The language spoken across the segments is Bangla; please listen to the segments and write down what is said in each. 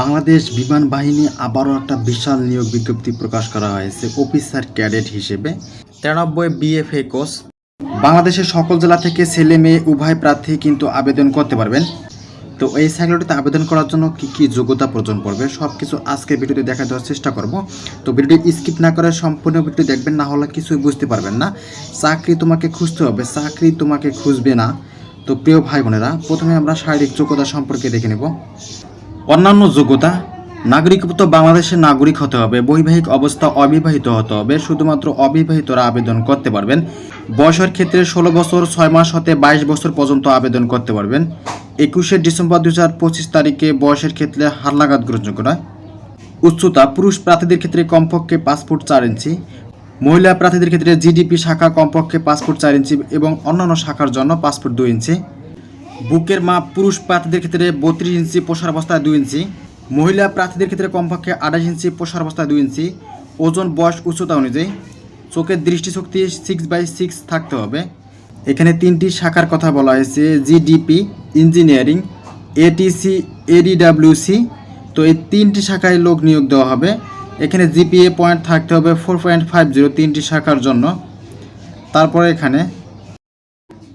বাংলাদেশ বিমান বাহিনী আবারও একটা বিশাল নিয়োগ বিজ্ঞপ্তি প্রকাশ করা হয়েছে, অফিসার, ক্যাডেট হিসেবে। তিরানব্বই বিএফএ কোর্স বাংলাদেশের সকল জেলা থেকে ছেলে মেয়ে, উভয় প্রার্থী কিন্তু আবেদন করতে পারবেন। তো এই সাইকেলটিতে আবেদন করার জন্য কি কি যোগ্যতা প্রয়োজন পড়বে সব কিছু আজকের ভিডিওতে দেখা দেওয়ার চেষ্টা করব। তো ভিডিওটি স্কিপ না করে সম্পূর্ণ ভিডিও দেখবেন, না হলে কিছুই বুঝতে পারবেন না। চাকরি তোমাকে খুঁজতে হবে, চাকরি তোমাকে খুঁজবে না। তো প্রিয় ভাই বোনেরা, প্রথমে আমরা শারীরিক যোগ্যতা সম্পর্কে দেখে নেব। অন্যান্য যোগ্যতা, নাগরিকত্ব বাংলাদেশের নাগরিক হতে হবে, বৈবাহিক অবস্থা অবিবাহিত হতে হবে, শুধুমাত্র অবিবাহিতরা আবেদন করতে পারবেন। বয়সের ক্ষেত্রে ষোলো বছর, ছয় মাস হতে বাইশ বছর পর্যন্ত আবেদন করতে পারবেন। একুশে ডিসেম্বর দু হাজার পঁচিশ তারিখে বয়সের ক্ষেত্রে হারলাগাত গ্রহণযোগ্য নয়। উচ্চতা, পুরুষ প্রার্থীদের ক্ষেত্রে কমপক্ষে ফুট চার ইঞ্চি, মহিলা প্রার্থীদের ক্ষেত্রে জিডিপি শাখা কমপক্ষে ফুট চার ইঞ্চি এবং অন্যান্য শাখার জন্য ফুট দুই ইঞ্চি। বুকের মাপ পুরুষ প্রার্থীদের ক্ষেত্রে বত্রিশ ইঞ্চি, পোষার অবস্থায় দুই ইঞ্চি। মহিলা প্রার্থীদের ক্ষেত্রে কমপক্ষে আঠাশ ইঞ্চি, পোষার অবস্থায় দুই ইঞ্চি। ওজন, বয়স, উচ্চতা অনুযায়ী চোখের দৃষ্টিশক্তি সিক্স বাই সিক্স থাকতে হবে। এখানে তিনটি শাখার কথা বলা হয়েছে জিডিপি ইঞ্জিনিয়ারিং এটিসি এডিডাব্লিউসি তো এই তিনটি শাখায় লোক নিয়োগ দেওয়া হবে। এখানে জিপিএ পয়েন্ট থাকতে হবে ফোর পয়েন্ট ফাইভ জিরো তিনটি শাখার জন্য। তারপরে এখানে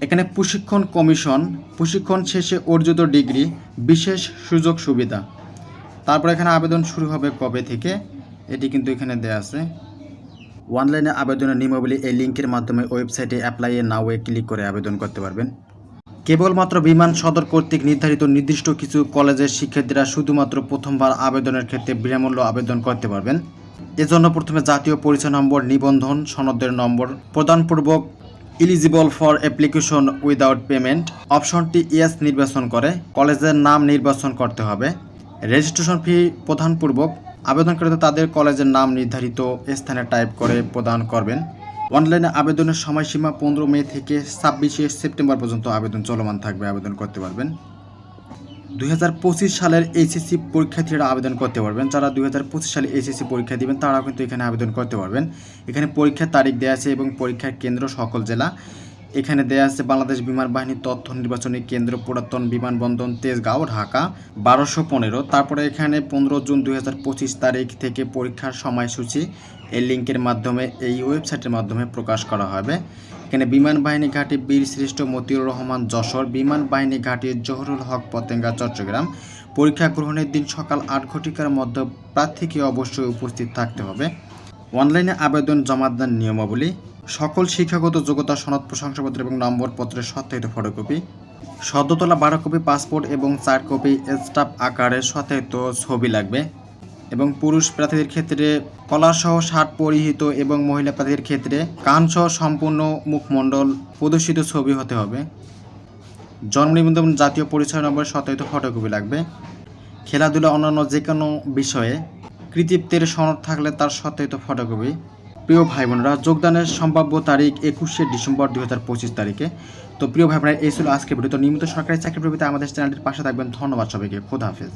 এখানে প্রশিক্ষণ কমিশন, প্রশিক্ষণ শেষে অর্জিত ডিগ্রি, বিশেষ সুযোগ সুবিধা। তারপর এখানে আবেদন শুরু হবে কবে থেকে? এটি কিন্তু এখানে দেওয়া আছে। অনলাইনে আবেদনের নিয়মাবলী এই লিঙ্কের মাধ্যমে ওয়েবসাইটে অ্যাপ্লাইয়ে নাওয়ে ক্লিক করে আবেদন করতে পারবেন। কেবলমাত্র বিমান সদর কর্তৃক নির্ধারিত নির্দিষ্ট কিছু কলেজের শিক্ষার্থীরা শুধুমাত্র প্রথমবার আবেদনের ক্ষেত্রে বিনামূল্য আবেদন করতে পারবেন। এজন্য প্রথমে জাতীয় পরিচয় নম্বর, নিবন্ধন, সনদের number, প্রদানপূর্বক eligible for application without payment অপশনটি ইয়েস নির্বাচন করে, কলেজের নাম নির্বাচন করতে হবে। রেজিস্ট্রেশন ফি প্রধানপূর্বক, আবেদনকারীরা তাদের কলেজের নাম নির্ধারিত স্থানে টাইপ করে প্রদান করবেন। অনলাইনে আবেদনের সময়সীমা পনেরো মে থেকে ছাব্বিশে সেপ্টেম্বর পর্যন্ত আবেদন চলমান থাকবে, আবেদন করতে পারবেন। দুই হাজার পঁচিশ সালের এইচএসসি পরীক্ষার্থীরা আবেদন করতে পারবেন। যারা দুই হাজার পঁচিশ সালে এইচএসসি পরীক্ষা দেবেন, তারাও কিন্তু এখানে আবেদন করতে পারবেন। এখানে পরীক্ষার তারিখ দেওয়া আছে এবং পরীক্ষার কেন্দ্র সকল জেলা। এখানে দেয়া আছে বাংলাদেশ বিমান বাহিনীর তথ্য নির্বাচনী কেন্দ্র পুরাতন বিমানবন্দর তেজগাঁও, ঢাকা, বারোশো পনেরো। তারপরে এখানে পনেরো জুন দু হাজার পঁচিশ তারিখ থেকে পরীক্ষার সময়সূচি। এই লিঙ্কের মাধ্যমে, এই ওয়েবসাইটের মাধ্যমে প্রকাশ করা হবে। এখানে বিমান বাহিনী ঘাঁটি বীর শ্রেষ্ঠ মতিউর রহমান যশোর, বিমান বাহিনী ঘাঁটি জহরুল হক পতেঙ্গা, চট্টগ্রাম। পরীক্ষা গ্রহণের দিন সকাল আট ঘটিকার মধ্যে প্রার্থীকে অবশ্যই উপস্থিত থাকতে হবে। অনলাইনে আবেদন জমা দেন নিয়মাবলী। সকল শিক্ষাগত যোগ্যতা সনদ, প্রশংসাপত্র এবং নম্বরপত্রের সত্যায়িত ফটোকপি সদ্যতলা বারো কপি পাসপোর্ট এবং চার কপি স্টাফ আকারের সত্যায়িত ছবি লাগবে এবং পুরুষ প্রার্থীদের ক্ষেত্রে কলারসহ শার্ট পরিহিত এবং মহিলা প্রার্থীদের ক্ষেত্রে কানসহ সম্পূর্ণ মুখমণ্ডল প্রদর্শিত ছবি হতে হবে। জন্ম নিবন্ধন জাতীয় পরিচয় নম্বর সত্যায়িত ফটোকপি লাগবে। খেলাধুলা অন্যান্য যে কোনো বিষয়ে কৃতিত্বের সনদ থাকলে তার সত্যায়িত ফটোকপি প্রিয় ভাই বোনেরা যোগদানের সম্ভাব্য তারিখ একুশে ডিসেম্বর দুই হাজার পঁচিশ তারিখে। তো প্রিয় ভাই বোনেরা এই ছিল আজকে ভিডিও। তো নিয়মিত সরকারি চাকরি প্রভৃতি আমাদের চ্যানেলটির পাশে থাকবেন। ধন্যবাদ সবাইকে। খোদা হাফেজ।